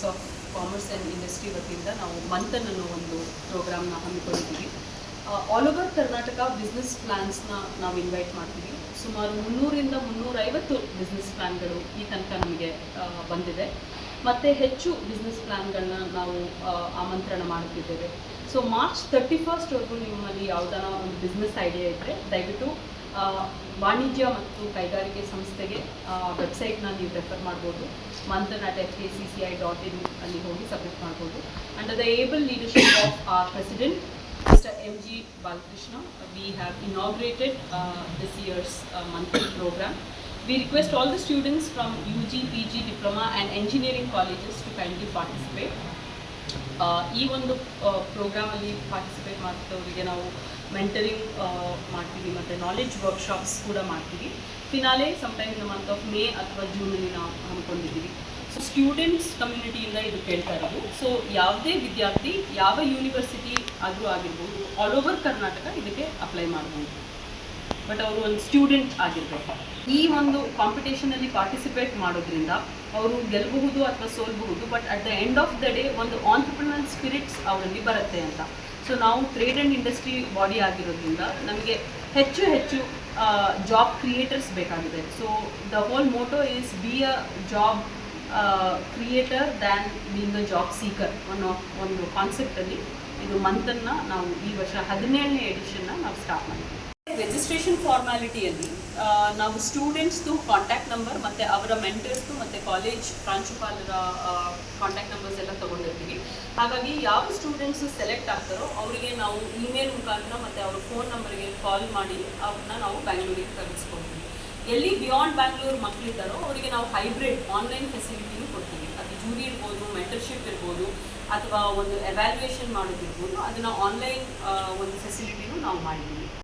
Chambers of commerce and industry ವತಿಯಿಂದ ನಾವು ಮಂಥನ್ ಅನ್ನೋ ಒಂದು ಪ್ರೋಗ್ರಾಮ್ನ ಹಮ್ಮಿಕೊಂಡಿದ್ದೀವಿ. ಆಲ್ ಓವರ್ ಕರ್ನಾಟಕ ಬಿಸ್ನೆಸ್ ಪ್ಲ್ಯಾನ್ಸ್ನ ನಾವು ಇನ್ವೈಟ್ ಮಾಡ್ತೀವಿ. ಸುಮಾರು ಮುನ್ನೂರಿಂದ ಮುನ್ನೂರೈವತ್ತು ಬಿಸ್ನೆಸ್ ಪ್ಲ್ಯಾನ್ಗಳು ಈ ತನಕ ನಮಗೆ ಬಂದಿದೆ. ಮತ್ತು ಹೆಚ್ಚು ಬಿಸ್ನೆಸ್ ಪ್ಲ್ಯಾನ್ಗಳನ್ನ ನಾವು ಆಮಂತ್ರಣ ಮಾಡುತ್ತಿದ್ದೇವೆ. ಸೊ ಮಾರ್ಚ್ ತರ್ಟಿ ಫಸ್ಟ್ವರೆಗೂ ನಿಮ್ಮಲ್ಲಿ ಯಾವುದಾರ ಒಂದು ಬಿಸ್ನೆಸ್ ಐಡಿಯಾ ಇದ್ದರೆ ದಯವಿಟ್ಟು ವಾಣಿಜ್ಯ ಮತ್ತು ಕೈಗಾರಿಕೆ ಸಂಸ್ಥೆಗೆ ವೆಬ್ಸೈಟ್ನ ನೀವು ರೆಫರ್ ಮಾಡ್ಬೋದು Manthan at F K C C I dot in ಅಲ್ಲಿ ಹೋಗಿ ಸಬ್ಮಿಟ್ ಮಾಡ್ಬೋದು under the able leadership of our president Mr. M.G. Balakrishna we have inaugurated this this year's uh, monthly program. We request all the students from UG, PG, Diploma and Engineering colleges to kindly participate. ಈ ಒಂದು ಪ್ರೋಗ್ರಾಮಲ್ಲಿ participate ಮಾಡ್ತವರಿಗೆ ನಾವು mentoring ಮಾಡ್ತೀವಿ ಮತ್ತು knowledge workshops ಕೂಡ ಮಾಡ್ತೀವಿ. Finale sometime in the month of May ಅಥವಾ ಜೂನಲ್ಲಿ ನಾವು ಹಮ್ಮಿಕೊಂಡಿದ್ದೀವಿ. ಸೊ ಸ್ಟೂಡೆಂಟ್ಸ್ ಕಮ್ಯುನಿಟಿಯಿಂದ ಇದು ಕೇಳ್ತಾ ಇರೋದು. ಸೊ ಯಾವುದೇ ವಿದ್ಯಾರ್ಥಿ ಯಾವ ಯೂನಿವರ್ಸಿಟಿ ಆದರೂ ಆಗಿರ್ಬೋದು ಆಲ್ ಓವರ್ ಕರ್ನಾಟಕ ಇದಕ್ಕೆ ಅಪ್ಲೈ ಮಾಡ್ಬೋದು. ಬಟ್ ಅವರು ಒಂದು ಸ್ಟೂಡೆಂಟ್ ಆಗಿರಬೇಕು. ಈ ಒಂದು ಕಾಂಪಿಟೇಷನಲ್ಲಿ ಪಾರ್ಟಿಸಿಪೇಟ್ ಮಾಡೋದ್ರಿಂದ ಅವರು ಗೆಲ್ಲಬಹುದು ಅಥವಾ ಸೋಲ್ಬಹುದು but at the end of the day ಒಂದು ಆಂಟ್ರಪ್ರಿನಲ್ ಸ್ಪಿರಿಟ್ಸ್ ಅವರಲ್ಲಿ ಬರುತ್ತೆ ಅಂತ. ಸೊ ನಾವು ಟ್ರೇಡ್ ಆ್ಯಂಡ್ ಇಂಡಸ್ಟ್ರಿ ಬಾಡಿ ಆಗಿರೋದ್ರಿಂದ ನಮಗೆ ಹೆಚ್ಚು ಹೆಚ್ಚು ಜಾಬ್ ಕ್ರಿಯೇಟರ್ಸ್ ಬೇಕಾಗಿದೆ. So the whole motto is be a job creator than being a job seeker ಅನ್ನೋ ಒಂದು ಕಾನ್ಸೆಪ್ಟಲ್ಲಿ ಇದು ಮಂತನ್ನು ನಾವು ಈ ವರ್ಷ ಹದಿನೇಳನೇ ಎಡಿಷನ್ನ ನಾವು ಸ್ಟಾರ್ಟ್ ಮಾಡಿದ್ವಿ. ರಿಜಿಸ್ಟ್ರೇಷನ್ ಫಾರ್ಮ್ಯಾಲಿಟಿಯಲ್ಲಿ ನಾವು ಸ್ಟೂಡೆಂಟ್ಸ್ದು ಕಾಂಟ್ಯಾಕ್ಟ್ ನಂಬರ್ ಮತ್ತು ಅವರ ಮೆಂಟರ್ಸ್ದು ಮತ್ತು ಕಾಲೇಜ್ ಪ್ರಾಂಶುಪಾಲರ ಕಾಂಟ್ಯಾಕ್ಟ್ ನಂಬರ್ಸ್ ಎಲ್ಲ ತೊಗೊಂಡಿರ್ತೀವಿ. ಹಾಗಾಗಿ ಯಾವ ಸ್ಟೂಡೆಂಟ್ಸ್ ಸೆಲೆಕ್ಟ್ ಆಗ್ತಾರೋ ಅವರಿಗೆ ನಾವು ಇಮೇಲ್ ಮುಖಾಂತರ ಮತ್ತು ಅವ್ರ ಫೋನ್ ನಂಬರ್ಗೆ ಕಾಲ್ ಮಾಡಿ ಅವ್ರನ್ನ ನಾವು ಬ್ಯಾಂಗ್ಳೂರಿಗೆ ಕರೆಸ್ಕೊಡ್ತೀವಿ. ಎಲ್ಲಿ ಬಿಯಾಂಡ್ ಬ್ಯಾಂಗ್ಳೂರ್ ಮಕ್ಕಳಿದ್ದಾರೋ ಅವರಿಗೆ ನಾವು ಹೈಬ್ರಿಡ್ ಆನ್ಲೈನ್ ಫೆಸಿಲಿಟಿನೂ ಕೊಡ್ತೀವಿ. ಅದು ಜೂರಿ ಇರ್ಬೋದು ಮೆಂಟರ್ಶಿಪ್ ಇರ್ಬೋದು, ಅಥವಾ ಒಂದು ಎವ್ಯಾಲ್ಯೂಯೇಷನ್ ಮಾಡೋದಿರ್ಬೋದು, ಅದನ್ನು ಆನ್ಲೈನ್ ಒಂದು ಫೆಸಿಲಿಟಿನೂ ನಾವು ಮಾಡಿದ್ದೀವಿ.